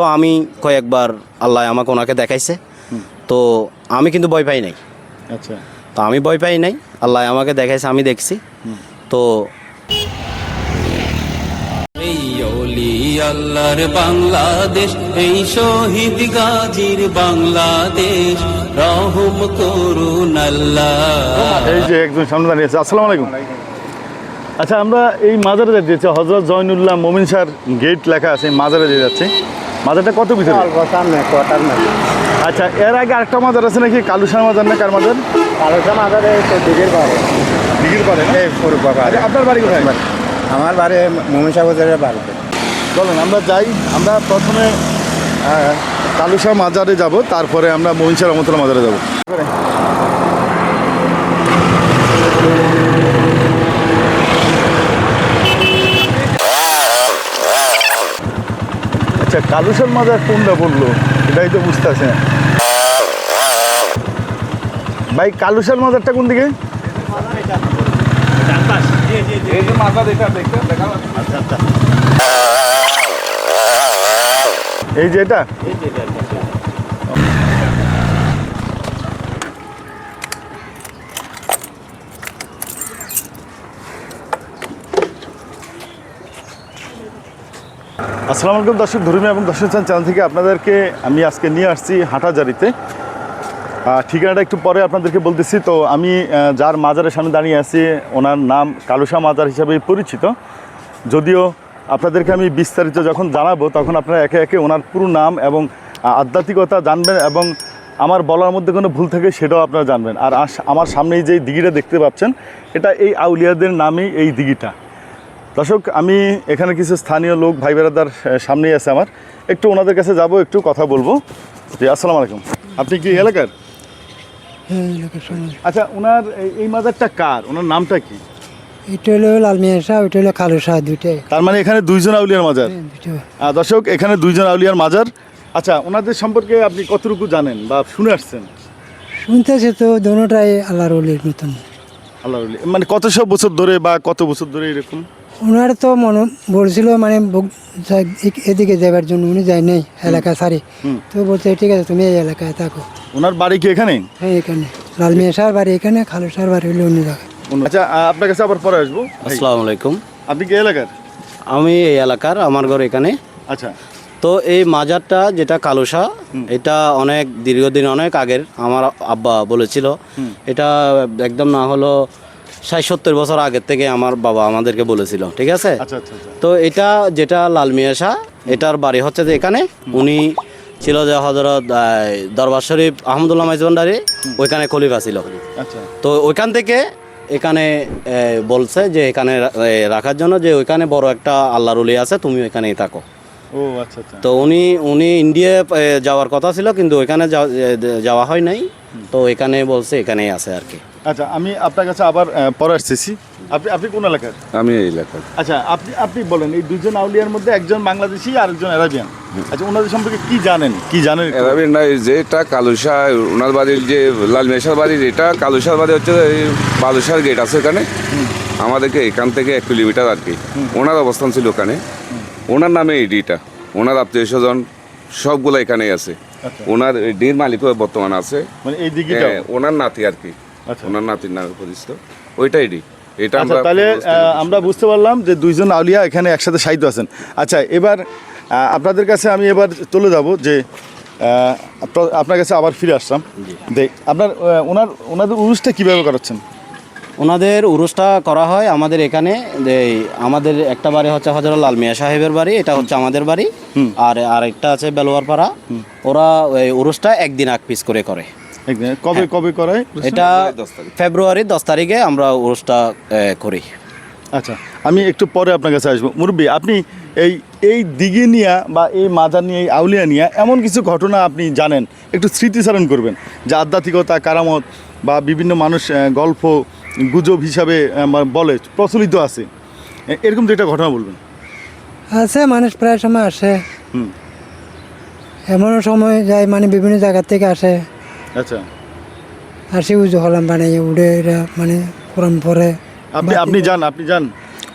তো আমি কয়েকবার আল্লাহ আমাকে ওনাকে দেখাইছে। তো আমি কিন্তু ভয় পাই নাই। আচ্ছা। তো আমি ভয় পাই নাই আল্লাহ আমাকে দেখাইছে আমি দেখছি। তো আল্লাহর বাংলাদেশ এই শহীদ গাজীর বাংলাদেশ রহম করুন আল্লাহ। এই যে একজন সামনে দাঁড়িয়ে আছে আসসালামু আলাইকুম। আচ্ছা আমরা এই মাজারে যাচ্ছি হজরত জয়নুল্লাহ মোমিন শাহর গেট লেখা আছে মাজারে দিয়ে যাচ্ছি। মাজারটা কত ভিতরে? না আচ্ছা এর আগে আরেকটা মাজার আছে নাকি? কালুসার মাজার না কার মাজার? কালোসা মাজারে দিঘির? এই পূর্ব বাড়ি আচ্ছা আপনার বাড়ি কোথায়? আমার বাড়ি মমিষা বাজারের বাড়িতে। চলুন আমরা যাই। আমরা প্রথমে কালুসা মাজারে যাব তারপরে আমরা মহিষা রহমতুল্লাহ মাজারে যাব। আচ্ছা কালুসের মাজার কোনটা বলল এটাই তো বুঝতে আছে ভাই কালুসের মাজারটা কোন দিকে? এই যে এটা? আসসালামু আলাইকুম দর্শক, ধর্মী এবং দর্শক চ্যানেল থেকে আপনাদেরকে আমি আজকে নিয়ে আসছি হাটাজারিতে ঠিকানাটা একটু পরে আপনাদেরকে বলতেছি। তো আমি যার মাজারের সামনে দাঁড়িয়ে আছি, ওনার নাম কালুসা মাজার হিসাবে পরিচিত। যদিও আপনাদেরকে আমি বিস্তারিত যখন জানাব, তখন আপনারা একে একে ওনার পুরো নাম এবং আধ্যাত্মিকতা জানবেন এবং আমার বলার মধ্যে কোনো ভুল থাকে সেটাও আপনারা জানবেন। আর আমার সামনেই যে দিঘিটা দেখতে পাচ্ছেন, এটা এই আউলিয়াদের নামেই এই দিঘিটা। দর্শক আমি এখানে কিছু স্থানীয় লোক ভাই বেড়াদার সামনেই আছে আমার। একটু ওনাদের কাছে যাব একটু কথা বলব। জি আসসালামু আলাইকুম। আপনি কি এলাকার? আচ্ছা ওনার এই- মাজারটা কার? ওনার নামটা কি? এটা হলো লালমিয়া শাহ ওইটা হলো কালো শাহ দুইটাই। তার মানে এখানে দুইজন আউলিয়ার মাজার। আহ, দর্শক এখানে দুইজন আউলিয়ার মাজার। আচ্ছা ওনাদের সম্পর্কে আপনি কতটুকু জানেন বা শুনে আসছেন? শুনতেছে তো দোনোটাই আল্লাহর অলির মতন। আল্লাহ মানে কতশো বছর ধরে বা কত বছর ধরে এরকম? ওনার তো মনে বলছিল মানে এদিকে যাবার জন্য উনি যায় নাই এলাকা সারি। তো বলছে ঠিক আছে তুমি এই এলাকায় থাকো। ওনার বাড়ি কি এখানে? হ্যাঁ এখানে। লালমিয়া শাহর বাড়ি এখানে খালো শাহর বাড়ি হলো অন্য জায়গায়। আচ্ছা আপনার কাছে আবার পরে আসব? আসসালামু আলাইকুম। আপনি কি এলাকার? আমি এই এলাকার আমার ঘর এখানে। আচ্ছা। তো এই মাজারটা যেটা কালুসা এটা অনেক দীর্ঘদিন অনেক আগের আমার আব্বা বলেছিল। এটা একদম না হলো ষাট সত্তর বছর আগের থেকে আমার বাবা আমাদেরকে বলেছিল ঠিক আছে? আচ্ছা আচ্ছা আচ্ছা। তো এটা যেটা লালমিয়া শাহ এটার বাড়ি হচ্ছে যে এখানে। উনি ছিল যে হজরত দরবার শরীফ আহমদুল্লাহ মাইজবান্ডারি ওইখানে খলিফা ছিল। তো ওইখান থেকে এখানে বলছে যে এখানে রাখার জন্য যে ওইখানে বড় একটা আল্লাহর আছে তুমি ওইখানেই থাকো। ও আচ্ছা আচ্ছা। তো উনি উনি ইন্ডিয়া যাওয়ার কথা ছিল কিন্তু ওইখানে যাওয়া- যাওয়া হয় নাই। তো এখানে বলছে এখানেই আছে আর কি। আচ্ছা আমি আপনার কাছে আবার পরে আসতেছি। আপনি আপনি কোন এলাকার? আমি এই এলাকার। আচ্ছা আপনি আপনি বলেন এই দুজন আউলিয়ার মধ্যে একজন বাংলাদেশি আর একজন আরাবিয়ান। আচ্ছা ওনাদের সম্পর্কে কি জানেন? কি জানেন? এরাবি না যেটা কালুসা ওনার বাড়ির যে লাল মেশার বাড়ির এটা কালুসার বাড়ি হচ্ছে এই বালুসার গেট আছে ওখানে। আমাদেরকে এখান থেকে এক কিলোমিটার আর কি। ওনার অবস্থান ছিল ওখানে। ওনার নামে এডিটা ওনার আত্মীয় স্বজন সবগুলো এখানেই আছে। আচ্ছা। ওনার ডির মালিকও বর্তমান আছে। মানে এই দিঘিটা হ্যাঁ, ওনার নাতি আর কি। আচ্ছা। ওনার নাতির নামে পরিচিত। ওইটাই ডি। এটা আচ্ছা আমরা তাহলে। আমরা বুঝতে পারলাম যে দুইজন আউলিয়া এখানে একসাথে সাহিত্য আছেন। আচ্ছা এবার আপনাদের কাছে আমি এবার চলে যাব যে আপনার কাছে আবার ফিরে আসলাম। আপনার ওনার ওনাদের উরুসটা কীভাবে করাচ্ছেন? ওনাদের উরুসটা করা হয় আমাদের এখানে যে আমাদের একটা বাড়ি হচ্ছে হজরত লাল মিয়া সাহেবের বাড়ি এটা হচ্ছে আমাদের বাড়ি। আর আরেকটা আছে বেলোয়ারপাড়া ওরা ওই উরুসটা একদিন আগ পিস করে করে। একদিন কবে কবে করায় এটা ফেব্রুয়ারির দশ তারিখে। আমরা উরুসটা করি। আচ্ছা আমি একটু পরে আপনার কাছে আসব। মুরব্বী আপনি এই এই দিঘি নিয়া বা এই মাজার নিয়ে এই আউলিয়া নিয়া এমন কিছু ঘটনা আপনি জানেন? একটু স্মৃতিচারণ করবেন। যে আধ্যাত্মিকতা কারামত বা বিভিন্ন মানুষ গল্প গুজব হিসাবে বলে প্রচলিত আছে। এরকম যে একটা ঘটনা বলবেন। আছে মানুষ প্রায় সময় আসে। হুম। এমনও সময় যায় মানে বিভিন্ন জায়গা থেকে আসে। আচ্ছা। আসি উজু হলাম বানাইয়ে উড়ে এরা মানে কোরআন পরে আপনি আপনি যান আপনি যান।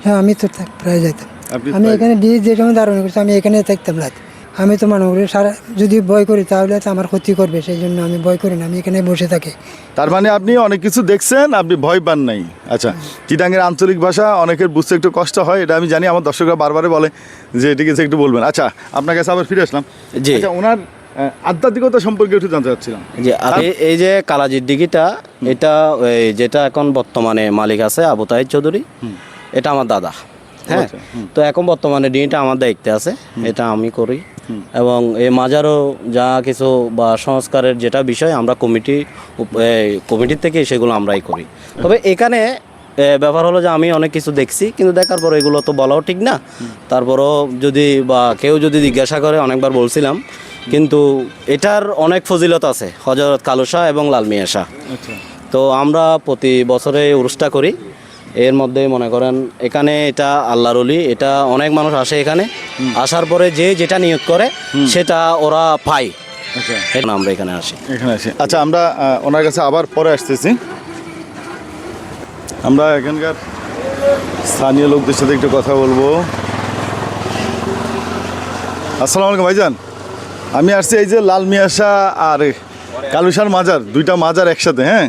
হ্যাঁ আমি তো প্রায় যাইতাম। আমি এখানে দিয়ে যে সময় ধারণ করছি আমি এখানে থাকতাম রাত। আমি তো মনে করি সারা যদি ভয় করি তাহলে তো আমার ক্ষতি করবে সেই জন্য আমি ভয় করি না আমি এখানে বসে থাকি। তার মানে আপনি অনেক কিছু দেখছেন আপনি ভয় পান নাই। আচ্ছা চিটাঙ্গের আঞ্চলিক ভাষা অনেকের বুঝতে একটু কষ্ট হয় এটা আমি জানি আমার দর্শকরা বারবারই বলে যে এটিকে যে একটু বলবেন। আচ্ছা আপনার কাছে আবার ফিরে আসলাম। জি। আচ্ছা ওনার আধ্যাত্মিকতা সম্পর্কে একটু জানতে চাচ্ছিলাম। যে এই- এই যে কালাজির দিঘিটা এটা এই যেটা এখন বর্তমানে মালিক আছে আবু তাহিদ চৌধুরী এটা আমার দাদা। হ্যাঁ? আচ্ছা, তো এখন বর্তমানে ডিঙিটা আমার দায়িত্বে আছে এটা আমি করি। এবং এই মাজারও যা কিছু বা সংস্কারের যেটা বিষয় আমরা কমিটি কমিটির থেকে সেগুলো আমরাই করি। তবে এখানে ব্যাপার হলো যে আমি অনেক কিছু দেখছি কিন্তু দেখার পর এগুলো তো বলাও ঠিক না। তারপরও যদি বা কেউ যদি জিজ্ঞাসা করে অনেকবার বলছিলাম কিন্তু এটার অনেক ফজিলত আছে হজরত কালুসা এবং লালমিয়া শাহ। আচ্ছা। তো আমরা প্রতি বছরে উরুসটা করি। এর মধ্যে মনে করেন এখানে এটা আল্লাহর অলি এটা অনেক মানুষ আসে এখানে। আসার পরে যে যেটা নিয়োগ করে সেটা ওরা পায়। আচ্ছা। আমরা এখানে আসি। এখানে আসি। আচ্ছা আমরা ওনার কাছে আবার পরে আসতেছি। আমরা এখানকার স্থানীয় লোকদের সাথে একটু কথা বলব। আসসালামু আলাইকুম ভাইজান। আমি আসছি এই যে লাল মিয়াশা আর কালুসার মাজার দুইটা মাজার একসাথে হ্যাঁ?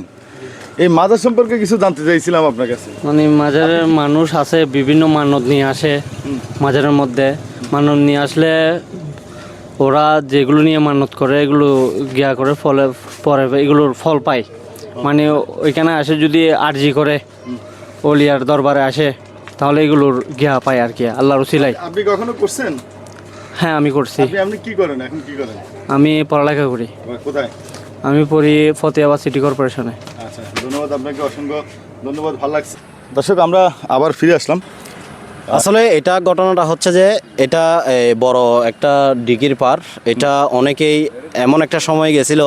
এই মাজার সম্পর্কে কিছু জানতে চাইছিলাম আপনার কাছে। মানে মাজারের মানুষ আছে বিভিন্ন মানত নিয়ে আসে মাজারের মধ্যে। মানত নিয়ে আসলে ওরা যেগুলো নিয়ে মানত করে এগুলো গিয়া করে ফলে পরে এগুলোর ফল পায়। মানে ওইখানে আসে যদি আরজি করে ওলিয়ার দরবারে আসে তাহলে এগুলোর গিয়া পায় আর কি আল্লাহর উসিলাই আপনি কখনো করছেন? হ্যাঁ আমি করছি। আপনি কি করেন এখন? কি করেন? আমি পড়ালেখা করি। কোথায়? আমি পড়ি ফতেহাবাদ সিটি কর্পোরেশনে। ধন্যবাদ আপনাকে অসংখ্য ধন্যবাদ ভালো লাগছে। দর্শক আমরা আবার ফিরে আসলাম। আসলে এটা ঘটনাটা হচ্ছে যে এটা বড় একটা ডিগির পার। এটা অনেকেই এমন একটা সময় গেছিল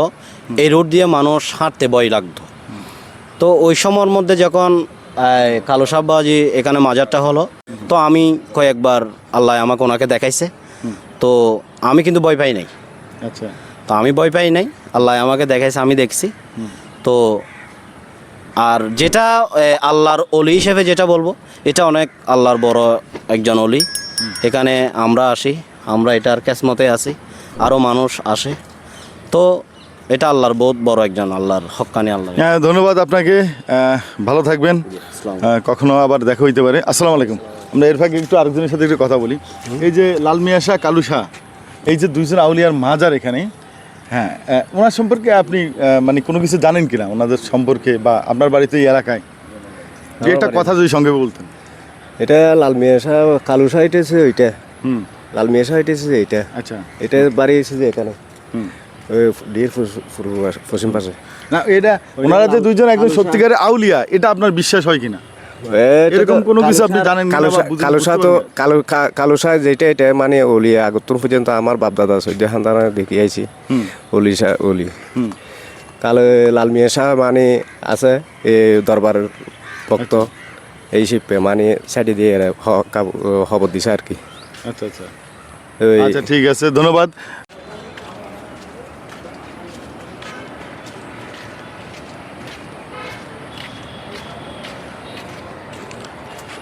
এই রুট দিয়ে মানুষ হাঁটতে ভয় লাগতো। তো ওই সময়ের মধ্যে যখন কালো সাব্বাজি এখানে মাজারটা হলো তো আমি কয়েকবার আল্লাহ আমাকে ওনাকে দেখাইছে। তো আমি কিন্তু ভয় পাই নাই। আচ্ছা। তো আমি ভয় পাই নাই আল্লাহ আমাকে দেখাইছে আমি দেখছি। তো আর যেটা আল্লাহর অলি হিসেবে যেটা বলব এটা অনেক আল্লাহর বড় একজন অলি এখানে আমরা আসি আমরা এটার ক্যাসমতে আসি আরও মানুষ আসে। তো এটা আল্লাহর বহুত বড় একজন আল্লাহর হক্কানি আল্লাহ। হ্যাঁ ধন্যবাদ আপনাকে ভালো থাকবেন। কখনো আবার দেখা হইতে পারে। আসসালামু আলাইকুম। আমরা এর ফাঁকে একটু আরেকজনের সাথে একটু কথা বলি। এই যে লাল মিয়া শাহ কালু শাহ এই যে দুইজন আউলিয়ার মাজার এখানে হ্যাঁ ওনার সম্পর্কে আপনি মানে কোনো কিছু জানেন কিনা ওনাদের সম্পর্কে বা আপনার বাড়িতে এই এলাকায়? যে একটা কথা যদি সঙ্গে বলতেন। এটা লাল মিয়াশা কালু সাইড এসে ওইটা। হুম। লাল মিয়া সাইড এসেছে এইটা। আচ্ছা। এটা বাড়ি এসেছে এখানে। হুম। পশ্চিম পাশে। না এটা ওনারা যে দুইজন একজন সত্যিকারের আউলিয়া এটা আপনার বিশ্বাস হয় কিনা? এরকম কোনো কিছু আপনি জানেন কালুসা তো? কালু কালুসা যেটা এটা মানে ওলি আগতন পর্যন্ত আমার বাপ দাদা সৈদ্য হান্দানা দেখি আইছি। ওলি শাহ। কালো লাল মিয়া শাহ মানে আছে এই দরবার ভক্ত এই শিল্পে মানে সাইডে দিয়ে খবর দিছে আর কি আচ্ছা আচ্ছা আচ্ছা ঠিক আছে ধন্যবাদ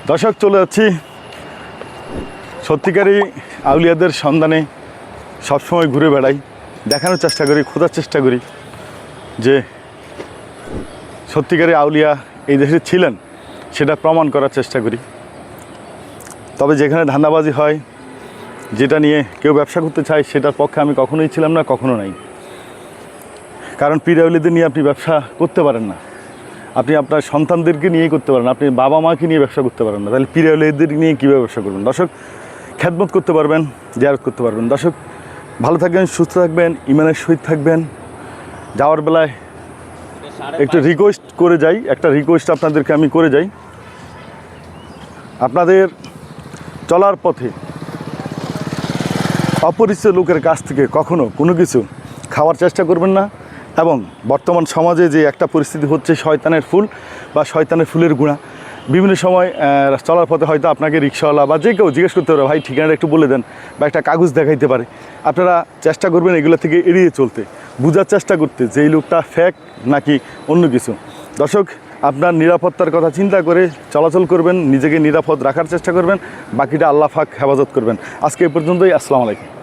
দর্শক, চলে যাচ্ছি। সত্যিকারই আউলিয়াদের সন্ধানে সবসময় ঘুরে বেড়াই, দেখানোর চেষ্টা করি, খোঁজার চেষ্টা করি যে সত্যিকারই আউলিয়া এই দেশে ছিলেন সেটা প্রমাণ করার চেষ্টা করি। তবে যেখানে ধান্দাবাজি হয়, যেটা নিয়ে কেউ ব্যবসা করতে চায়, সেটার পক্ষে আমি কখনোই ছিলাম না, কখনো নাই। কারণ পিরাউলিদের নিয়ে আপনি ব্যবসা করতে পারেন না। আপনি আপনার সন্তানদেরকে নিয়ে করতে পারেন, আপনি বাবা মাকে নিয়ে ব্যবসা করতে পারেন না। তাহলে পিরাউলিদের নিয়ে কীভাবে ব্যবসা করবেন? দর্শক খ্যাতমত করতে পারবেন, জিয়ারত করতে পারবেন। দর্শক, ভালো থাকবেন, সুস্থ থাকবেন ইমানের সহিত থাকবেন। যাওয়ার বেলায় একটু রিকোয়েস্ট করে যাই, একটা রিকোয়েস্ট আপনাদেরকে আমি করে যাই। আপনাদের চলার পথে অপরিচিত লোকের কাছ থেকে কখনো কোনো কিছু খাওয়ার চেষ্টা করবেন না। এবং বর্তমান সমাজে যে একটা পরিস্থিতি হচ্ছে শয়তানের ফুল বা শয়তানের ফুলের গুঁড়া। বিভিন্ন সময় চলার পথে হয়তো আপনাকে রিক্সাওয়ালা বা যে কেউ জিজ্ঞেস করতে পারে, ভাই, ঠিকানাটা একটু বলে দেন বা একটা কাগজ দেখাইতে পারে। আপনারা চেষ্টা করবেন এগুলো থেকে এড়িয়ে চলতে, বোঝার চেষ্টা করতে যে এই লোকটা ফ্যাক নাকি অন্য কিছু। দর্শক, আপনার নিরাপত্তার কথা চিন্তা করে চলাচল করবেন, নিজেকে নিরাপদ রাখার চেষ্টা করবেন, বাকিটা আল্লাহ ফাক হেফাজত করবেন। আজকে এই পর্যন্তই, আসসালামু আলাইকুম।